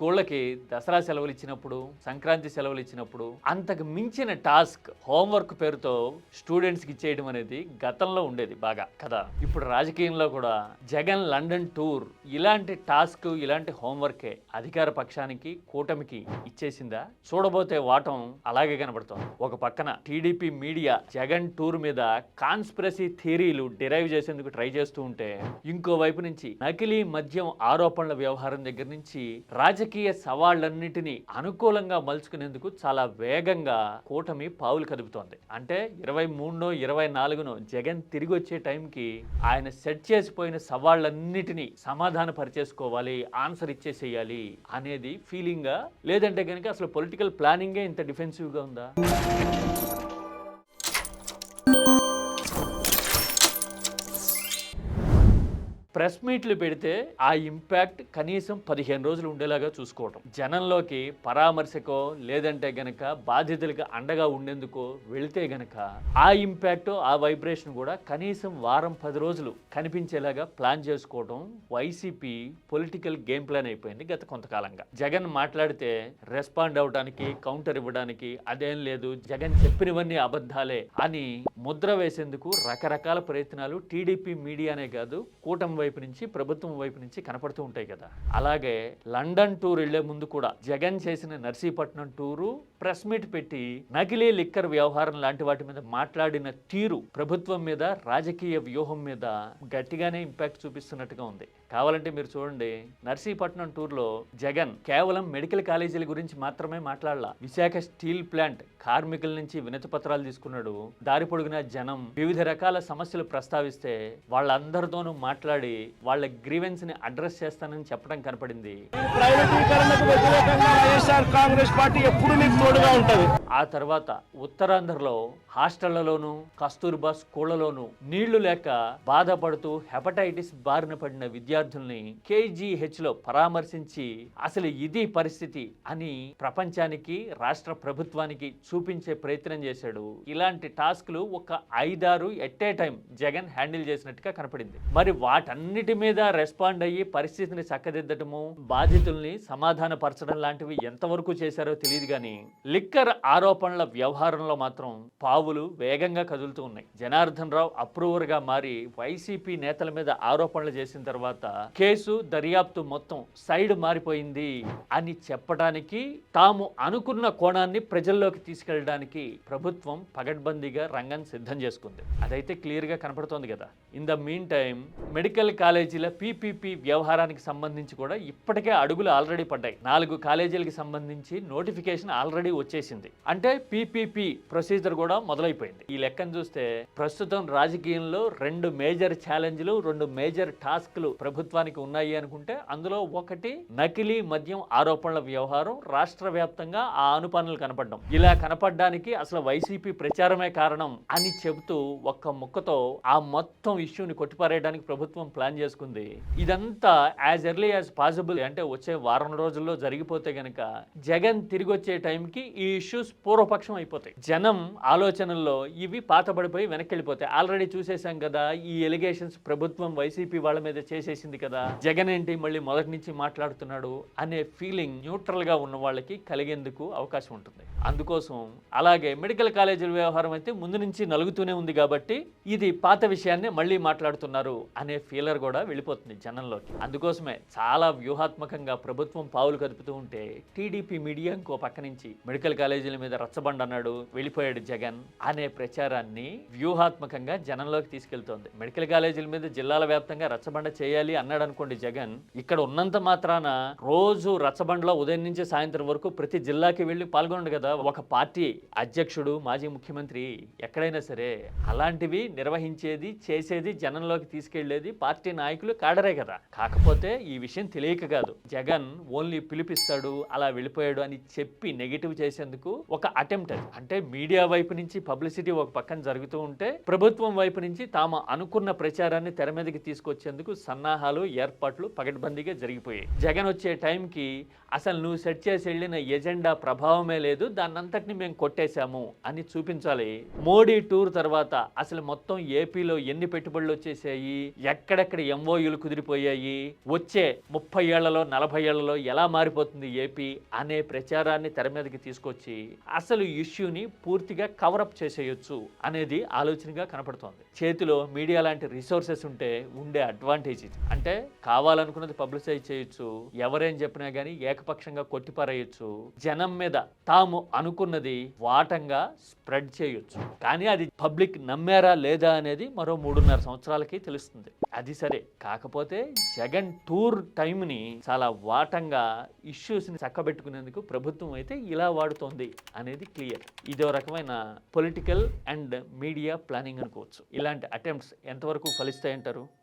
స్కూళ్ళకి దసరా సెలవులు ఇచ్చినప్పుడు సంక్రాంతి సెలవులు ఇచ్చినప్పుడు అంతకు మించిన టాస్క్ హోంవర్క్ పేరుతో స్టూడెంట్స్కి ఇచ్చేయడం అనేది గతంలో ఉండేది బాగా. కదా? ఇప్పుడు రాజకీయంలో కూడా జగన్ లండన్ టూర్ ఇలాంటి టాస్క్ ఇలాంటి హోంవర్కే అధికార పక్షానికి కూటమికి ఇచ్చేసిందా? చూడబోతే వాటం అలాగే కనబడుతోంది. ఒక పక్కన టీడీపీ మీడియా జగన్ టూర్ మీద కాన్స్పిరసీ థియరీలు డిరైవ్ చేసేందుకు ట్రై చేస్తూ ఉంటే ఇంకో వైపు నుంచి నకిలీ మద్యం ఆరోపణల వ్యవహారం దగ్గర నుంచి రాజకీయ రాజకీయ సవాళ్ళన్నింటినీ అనుకూలంగా మలుచుకునేందుకు చాలా వేగంగా కూటమి పావులు కదుపుతోంది. అంటే ఇరవై మూడునో ఇరవై నాలుగునో జగన్ తిరిగి వచ్చే టైంకి ఆయన సెట్ చేసిపోయిన సవాళ్ళన్నిటినీ సమాధాన పరిచేసుకోవాలి ఆన్సర్ ఇచ్చేసేయాలి అనేది ఫీలింగా లేదంటే కనుక అసలు పొలిటికల్ ప్లానింగే ఇంత డిఫెన్సివ్గా ఉందా? ప్రెస్ మీట్లు పెడితే ఆ ఇంపాక్ట్ కనీసం పదిహేను రోజులు ఉండేలాగా చూసుకోవటం. జనంలోకి పరామర్శకో లేదంటే గనక బాధితులకు అండగా ఉండేందుకో వెళితే గనక ఆ ఇంపాక్ట్ ఆ వైబ్రేషన్ కూడా కనీసం వారం పది రోజులు కనిపించేలాగా ప్లాన్ చేసుకోవడం వైసీపీ పొలిటికల్ గేమ్ ప్లాన్ అయిపోయింది గత కొంతకాలంగా. జగన్ మాట్లాడితే రెస్పాండ్ అవడానికి కౌంటర్ ఇవ్వడానికి అదేం లేదు జగన్ చెప్పినవన్నీ అబద్ధాలే అని ముద్ర వేసేందుకు రకరకాల ప్రయత్నాలు టీడీపీ మీడియానే కాదు కూటమి వైపు నుంచి ప్రభుత్వం వైపు నుంచి కనపడుతూ ఉంటాయి కదా. అలాగే లండన్ టూర్ వెళ్ళే ముందు కూడా జగన్ చేసిన నర్సీపట్నం టూరు ప్రెస్ మీట్ పెట్టి నకిలీ లిక్కర్ వ్యవహారం లాంటి వాటి మీద మాట్లాడిన తీరు ప్రభుత్వం మీద రాజకీయ వ్యూహం మీద గట్టిగానే ఇంపాక్ట్ చూపిస్తున్నట్టుగా ఉంది. కావాలంటే మీరు చూడండి. నర్సీపట్నం టూర్లో జగన్ కేవలం మెడికల్ కాలేజీల గురించి మాత్రమే మాట్లాడలా. విశాఖ స్టీల్ ప్లాంట్ కార్మికుల నుంచి వినతి పత్రాలు తీసుకున్నాడు. దారి పొడుగున జనం వివిధ రకాల సమస్యలు ప్రస్తావిస్తే వాళ్ళందరితోనూ మాట్లాడి వాళ్ళ గ్రీవెన్స్ని అడ్రస్ చేస్తానని చెప్పడం కనపడింది. ప్రైవేటీకరణకు వ్యతిరేకంగా వైఎస్ఆర్ కాంగ్రెస్ పార్టీ ఎప్పుడు మీకు తోడుగా ఉంటుంది. ఆ తర్వాత ఉత్తరాంధ్రలో హాస్టళ్ళలోనూ కస్తూర్బా స్కూళ్ళలోనూ నీళ్ళు లేక బాధపడుతూ హెపటైటిస్ బారిన పడిన విద్యార్థుల్ని కేజీహెచ్లో పరామర్శించి అసలు ఇది పరిస్థితి అని ప్రపంచానికి రాష్ట్ర ప్రభుత్వానికి చూపించే ప్రయత్నం చేశాడు. ఇలాంటి టాస్క్లు ఒక ఐదారు at a time Jagan handle చేసినట్టుగా కనపడింది. మరి వాటన్నిటి మీద రెస్పాండ్ అయ్యి పరిస్థితిని చక్కదిద్దటము బాధితుల్ని సమాధాన పరచడం లాంటివి ఎంతవరకు చేశారో తెలియదు కానీ లిక్కర్ ఆరోపణల వ్యవహారంలో మాత్రం పావు పావులు వేగంగా కదులుతూ ఉన్నాయి. జనార్దన్ రావు అప్రూవర్గా మారి వైసీపీ నేతల మీద ఆరోపణలు చేసిన తర్వాత కేసు దర్యాప్తు మొత్తం సైడ్ మారిపోయింది అని చెప్పడానికి తాము అనుకున్న కోణాన్ని ప్రజల్లోకి తీసుకెళ్ళడానికి ప్రభుత్వం పగడ్బందీగా రంగం సిద్ధం చేసుకుంది. అదైతే క్లియర్గా కనపడుతోంది కదా. In the mean time medical కాలేజీల పీపీపీ వ్యవహారానికి సంబంధించి కూడా ఇప్పటికే అడుగులు ఆల్రెడీ పడ్డాయి. నాలుగు కాలేజీలకు సంబంధించి నోటిఫికేషన్ ఆల్రెడీ వచ్చేసింది. అంటే పీపీపీ ప్రొసీజర్ కూడా మొదలైపోయింది. ఈ లెక్కను చూస్తే ప్రస్తుతం రాజకీయంలో రెండు మేజర్ ఛాలెంజ్లు రెండు మేజర్ టాస్క్లు ప్రభుత్వానికి ఉన్నాయి అనుకుంటే అందులో ఒకటి నకిలీ మద్యం ఆరోపణల వ్యవహారం. రాష్ట్ర వ్యాప్తంగా ఆ అనుపానులు కనపడడం. ఇలా కనపడడానికి అసలు వైసీపీ ప్రచారమే కారణం అని చెబుతూ ఒక్క ముక్కతో ఆ మొత్తం ఇష్యూని కొట్టిపారేయడానికి ప్రభుత్వం ప్లాన్ చేసుకుంది. ఇదంతా యాజ్ ఎర్లీ యాజ్ పాసిబుల్ అంటే వచ్చే వారం రోజుల్లో జరిగిపోతే గనక జగన్ తిరిగి వచ్చే టైంకి ఈ ఇష్యూస్ పూర్వపక్షం అయిపోతాయి. జనం ఆలోచన ఆలోచనల్లో ఇవి పాతబడిపోయి వెనక్కి వెళ్ళిపోతాయి ఆల్రెడీ చూసేశాం కదా ఈ ఎలిగేషన్స్ ప్రభుత్వం వైసీపీ వాళ్ళ మీద చేసేసింది కదా జగన్ ఏంటి మళ్ళీ మొదటి నుంచి మాట్లాడుతున్నాడు అనే ఫీలింగ్ న్యూట్రల్గా ఉన్న వాళ్ళకి కలిగేందుకు అవకాశం ఉంటుంది. అందుకోసం అలాగే మెడికల్ కాలేజీల వ్యవహారం అయితే ముందు నుంచి నలుగుతూనే ఉంది కాబట్టి ఇది పాత విషయాన్ని మళ్ళీ మాట్లాడుతున్నారు అనే ఫీలర్ కూడా వెళ్ళిపోతుంది జనంలోకి. అందుకోసమే చాలా వ్యూహాత్మకంగా ప్రభుత్వం పావులు కదుపుతూ ఉంటే టీడీపీ మీడియా ఇంకో పక్క నుంచి మెడికల్ కాలేజీల మీద రచ్చబండ అన్నాడు వెళ్ళిపోయాడు జగన్. అనే ప్రచారాన్ని వ్యూహాత్మకంగా జనంలోకి తీసుకెళ్తోంది. మెడికల్ కాలేజీల మీద జిల్లాల వ్యాప్తంగా రచ్చబండ చేయాలి అన్నాడు అనుకోండి జగన్. ఇక్కడ ఉన్నంత మాత్రాన రోజు రచ్చబండలో ఉదయం నుంచి సాయంత్రం వరకు ప్రతి జిల్లాకి వెళ్ళి పాల్గొనడు కదా. ఒక పార్టీ అధ్యక్షుడు మాజీ ముఖ్యమంత్రి ఎక్కడైనా సరే అలాంటివి నిర్వహించేది చేసేది జనంలోకి తీసుకెళ్ళేది పార్టీ నాయకులు కాడరే కదా. కాకపోతే ఈ విషయం తెలియక కాదు. జగన్ ఓన్లీ పిలిపిస్తాడు అలా వెళ్ళిపోయాడు అని చెప్పి నెగిటివ్ చేసేందుకు ఒక అటెంప్ట్ అది. అంటే మీడియా వైపు నుంచి పబ్లిసిటీ ఒక పక్కన జరుగుతూ ఉంటే ప్రభుత్వం వైపు నుంచి తాము అనుకున్న ప్రచారాన్ని తెర మీదకి తీసుకొచ్చేందుకు సన్నాహాలు ఏర్పాట్లు పగడ్బందీగా జరిగిపోయాయి. జగన్ వచ్చే టైంకి అసలు నువ్వు సెట్ చేసి వెళ్ళిన ఎజెండా ప్రభావమే లేదు దాన్నంతటిని మేము కొట్టేశాము అని చూపించాలి. మోడీ టూర్ తర్వాత అసలు మొత్తం ఏపీలో ఎన్ని పెట్టుబడులు వచ్చేసాయి? ఎక్కడెక్కడ ఎంఓయూలు కుదిరిపోయాయి? వచ్చే ముప్పై ఏళ్ళలో నలభై ఏళ్ళలో ఎలా మారిపోతుంది ఏపీ అనే ప్రచారాన్ని తెర మీదకి తీసుకొచ్చి అసలు ఇష్యూని పూర్తిగా కవరప్ చేసేయొచ్చు అనేది ఆలోచనగా కనపడుతోంది. చేతిలో మీడియా లాంటి రిసోర్సెస్ ఉంటే ఉండే అడ్వాంటేజ్ ఇది. అంటే కావాలనుకున్నది పబ్లిసైజ్ చేయొచ్చు ఎవరేం చెప్పినా కానీ ఏకపక్షంగా కొట్టిపారేయొచ్చు జనం మీద తాము అనుకున్నది వాటంగా స్ప్రెడ్ చేయొచ్చు. కానీ అది పబ్లిక్ నమ్మారా లేదా అనేది మరో మూడున్నర సంవత్సరాలకి తెలుస్తుంది. అది సరే. కాకపోతే జగన్ టూర్ టైంని చాలా వాటంగా ఇష్యూస్ని చక్కబెట్టుకునేందుకు ప్రభుత్వం అయితే ఇలా వాడుతోంది అనేది క్లియర్. ఇదో రకమైన పొలిటికల్ అండ్ మీడియా ప్లానింగ్ అనుకోవచ్చు. ఇలాంటి అటెంప్ట్స్ ఎంతవరకు ఫలిస్తాయంటారు?